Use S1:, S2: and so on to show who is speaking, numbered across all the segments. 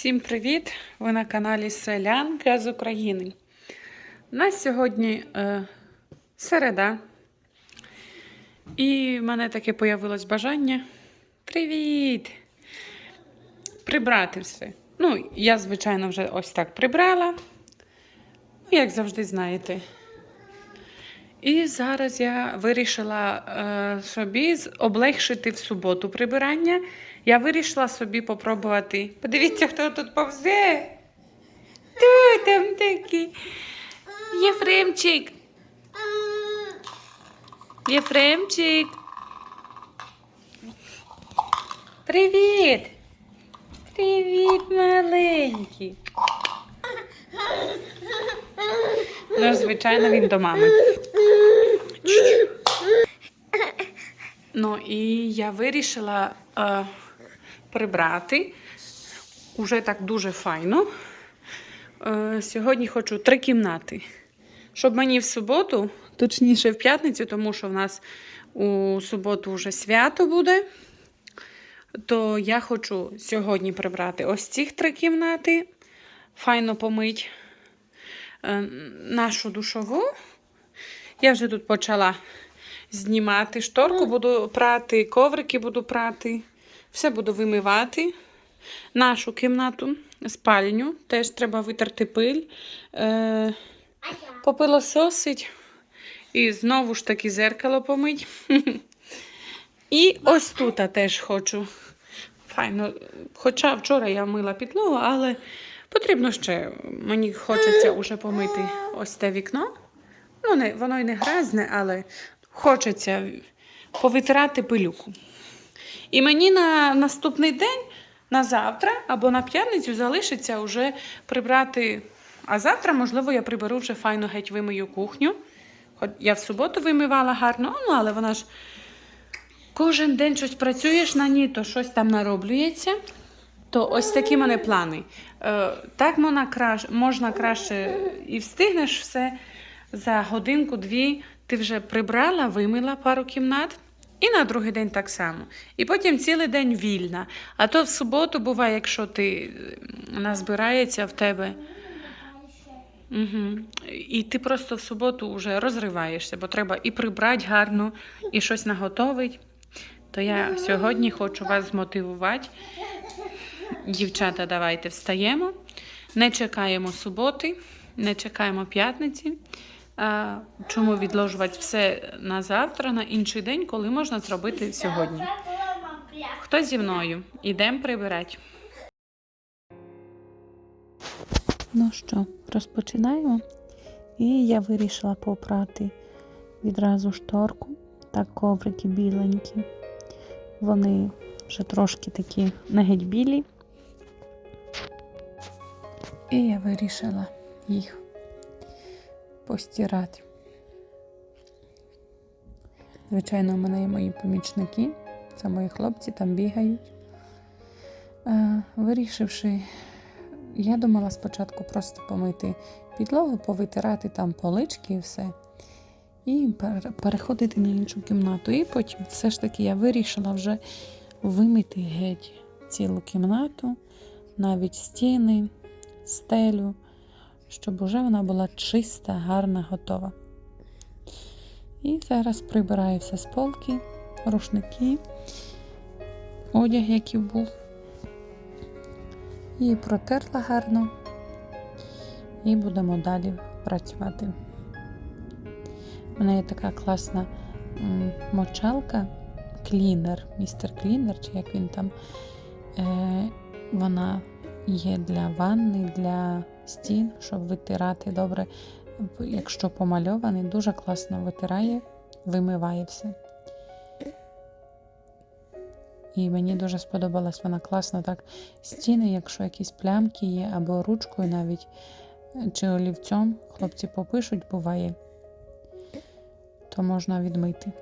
S1: Всім привіт! Ви на каналі Селянка з України. У нас сьогодні е, середа. І в мене таке появилось бажання. Привіт! Прибрати все. Ну, я, звичайно, вже ось так прибрала. Ну, як завжди знаєте. І зараз я вирішила е, собі облегшити в суботу прибирання. Я вирішила собі попробувати. Подивіться, хто тут повзе. Хто там такий? Єфремчик. Єфремчик. Привіт. Привіт, маленький. Ну, звичайно, він до мами. Ну і я вирішила е, прибрати. Уже так дуже файно. Е, сьогодні хочу три кімнати. Щоб мені в суботу, точніше в п'ятницю, тому що в нас у суботу вже свято буде. То я хочу сьогодні прибрати ось цих три кімнати, файно помить е, нашу душову. Я вже тут почала знімати шторку, буду прати, коврики буду прати, все буду вимивати. Нашу кімнату, спальню, теж треба витерти пиль, е, попилососить і знову ж таки зеркало помить. І ось тут теж хочу. Файно. Хоча вчора я мила підлогу, але потрібно ще, мені хочеться вже помити ось те вікно. Ну, не, воно й не грязне, але хочеться повитирати пилюку. І мені на наступний день, на завтра або на п'ятницю залишиться вже прибрати. А завтра, можливо, я приберу вже файно геть вимию кухню. Хоч я в суботу вимивала гарно, ну, але вона ж кожен день щось працюєш на ній, то щось там нароблюється. То ось такі мене плани. Е, так можна, краще і встигнеш все за годинку-дві. Ти вже прибрала, вимила пару кімнат. І на другий день так само. І потім цілий день вільна. А то в суботу буває, якщо ти назбирається в тебе. Угу. І ти просто в суботу вже розриваєшся, бо треба і прибрати гарно, і щось наготовити. То я сьогодні хочу вас змотивувати. Дівчата, давайте встаємо. Не чекаємо суботи, не чекаємо п'ятниці. Чому відложувати все на завтра, на інший день, коли можна зробити сьогодні? Хто зі мною? Ідемо прибирати. Ну що, розпочинаємо. І я вирішила попрати відразу шторку та коврики біленькі. Вони вже трошки такі не геть білі. І я вирішила їх постирати. Звичайно, у мене є мої помічники, це мої хлопці там бігають. Е, вирішивши, я думала спочатку просто помити підлогу, повитирати там полички і все. І переходити на іншу кімнату. І потім все ж таки я вирішила вже вимити геть цілу кімнату, навіть стіни, стелю, щоб уже вона була чиста, гарна, готова. І зараз прибираю все з полки, рушники, одяг, який був. І протерла гарно. І будемо далі працювати. У мене є така класна мочалка, клінер, містер клінер, чи як він там. Е, вона є для ванни, для стін, щоб витирати добре. Якщо помальований, дуже класно витирає, вимиває все. І мені дуже сподобалась вона класно так. Стіни, якщо якісь плямки є, або ручкою навіть, чи олівцем, хлопці попишуть, буває, то можна відмити.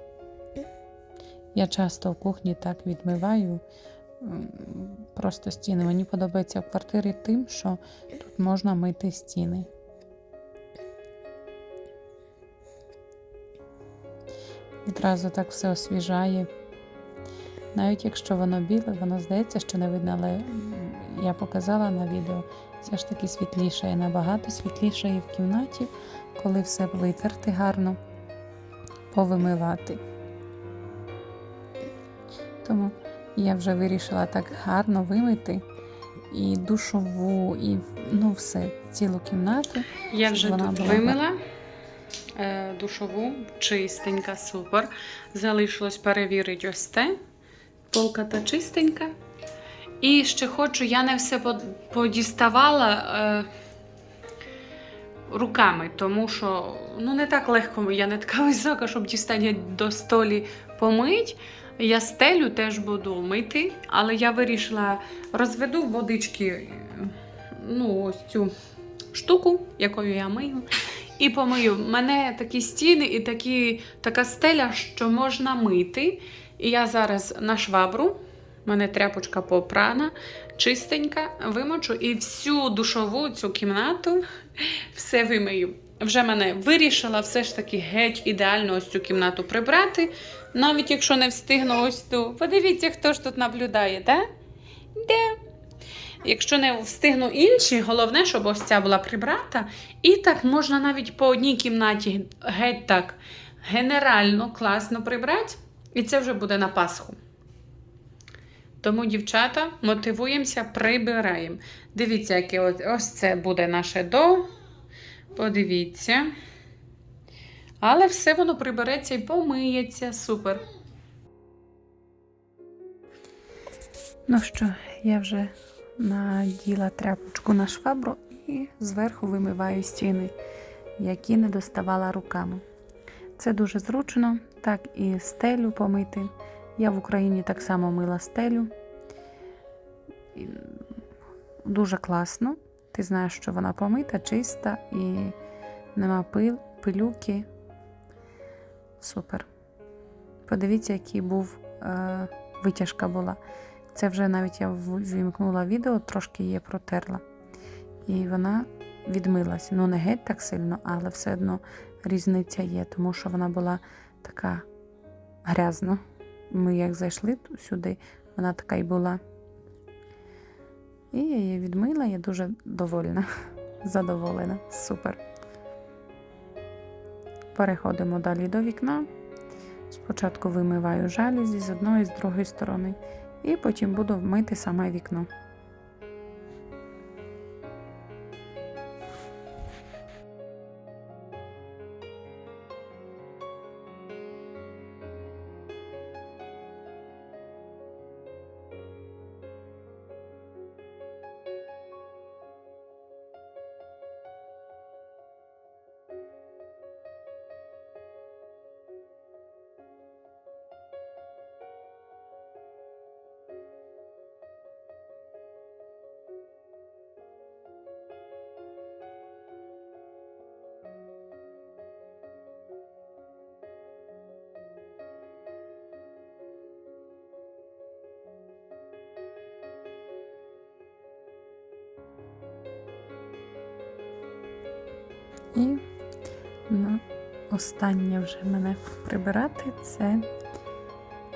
S1: Я часто в кухні так відмиваю просто стіни. Мені подобається в квартирі тим, що тут можна мити стіни. Відразу так все освіжає. Навіть якщо воно біле, воно здається, що не видно, але
S2: я показала на відео, все ж таки світлішає, набагато світлішає в кімнаті, коли все витерти гарно, повимивати. Тому я вже вирішила так гарно вимити і душову, і ну все, цілу кімнату.
S1: Я вже
S2: вона
S1: тут
S2: була
S1: вимила е, душову, чистенька, супер. Залишилось перевірити ось те. Полка та чистенька. І ще хочу, я не все подіставала е, руками, тому що ну, не так легко, я не така висока, щоб дістати до столі помить. Я стелю теж буду мити, але я вирішила розведу в водички е, ну, ось цю штуку, якою я мию, і помию. У мене такі стіни і такі, така стеля, що можна мити. І я зараз на швабру, у мене тряпочка попрана, чистенька, вимочу і всю душову цю кімнату все вимию. Вже мене вирішила все ж таки геть ідеально ось цю кімнату прибрати. Навіть якщо не встигну ось ту. Подивіться, хто ж тут наблюдає, так? Де? Якщо не встигну інші, головне, щоб ось ця була прибрата. І так можна навіть по одній кімнаті геть так генерально класно прибрати. І це вже буде на Пасху. Тому, дівчата, мотивуємося, прибираємо. Дивіться, яке ось це буде наше до. Подивіться. Але все воно прибереться і помиється. Супер.
S2: Ну що, я вже наділа тряпочку на швабру і зверху вимиваю стіни, які не доставала руками. Це дуже зручно, так і стелю помити. Я в Україні так само мила стелю. Дуже класно. Ти знаєш, що вона помита, чиста і нема пил, пилюки. Супер. Подивіться, який був е, витяжка була. Це вже навіть я в- вімкнула відео, трошки її протерла. І вона відмилася. Ну, не геть так сильно, але все одно різниця є, тому що вона була така грязна. Ми як зайшли сюди, вона така й була. І я її відмила, я дуже довольна, задоволена. Супер. Переходимо далі до вікна. Спочатку вимиваю жалюзі з одної і з другої сторони і потім буду мити саме вікно. І на останнє вже мене прибирати це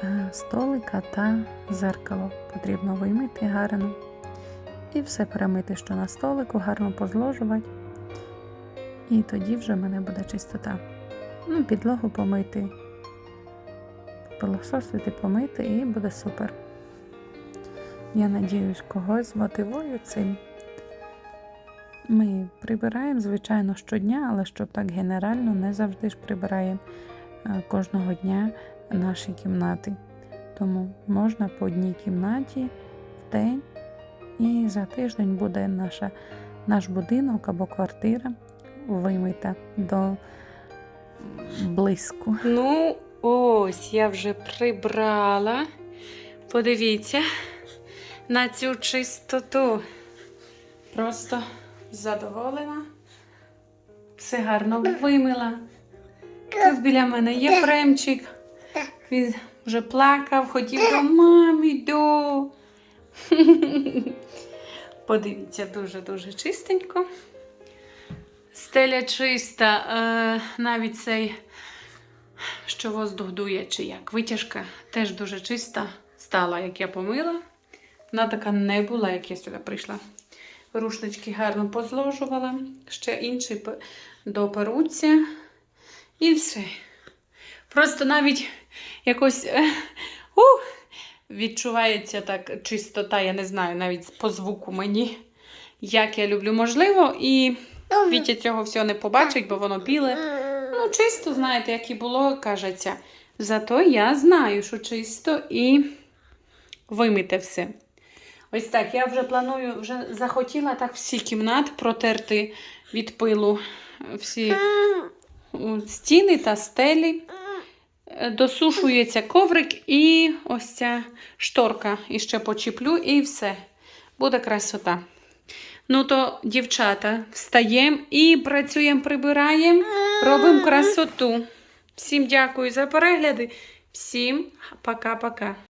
S2: е, столика та зеркало. Потрібно вимити гарно. І все перемити, що на столику, гарно позложувати. І тоді вже в мене буде чистота. Ну, підлогу помити, пилососити, помити і буде супер. Я надіюсь, когось змотивую цим. Ми прибираємо, звичайно, щодня, але щоб так генерально не завжди ж прибираємо е, кожного дня наші кімнати. Тому можна по одній кімнаті в день, і за тиждень буде наша, наш будинок або квартира вимита до блиску.
S1: Ну, ось я вже прибрала. Подивіться на цю чистоту. Просто задоволена. Все гарно вимила. Тут біля мене є фремчик. Він вже плакав, хотів до мамі до. Подивіться, дуже-дуже чистенько. Стеля чиста, е, навіть цей, що воздух дує, чи як витяжка, теж дуже чиста стала, як я помила. Вона така не була, як я сюди прийшла. Рушнички гарно позложувала, ще інші п- доперуться. І все. Просто навіть якось е, ух, відчувається так чистота, я не знаю, навіть по звуку мені, як я люблю. Можливо, і Вітя цього всього не побачить, бо воно біле. Ну, чисто, знаєте, як і було, кажеться. Зато я знаю, що чисто і вимите все. Ось так, я вже планую, вже захотіла так всі кімнат протерти від пилу всі стіни та стелі. Е, Досушується коврик і ось ця шторка. І ще почіплю, і все. Буде красота. Ну то, дівчата, встаємо і працюємо, прибираємо, робимо красоту. Всім дякую за перегляди. Всім пока-пока.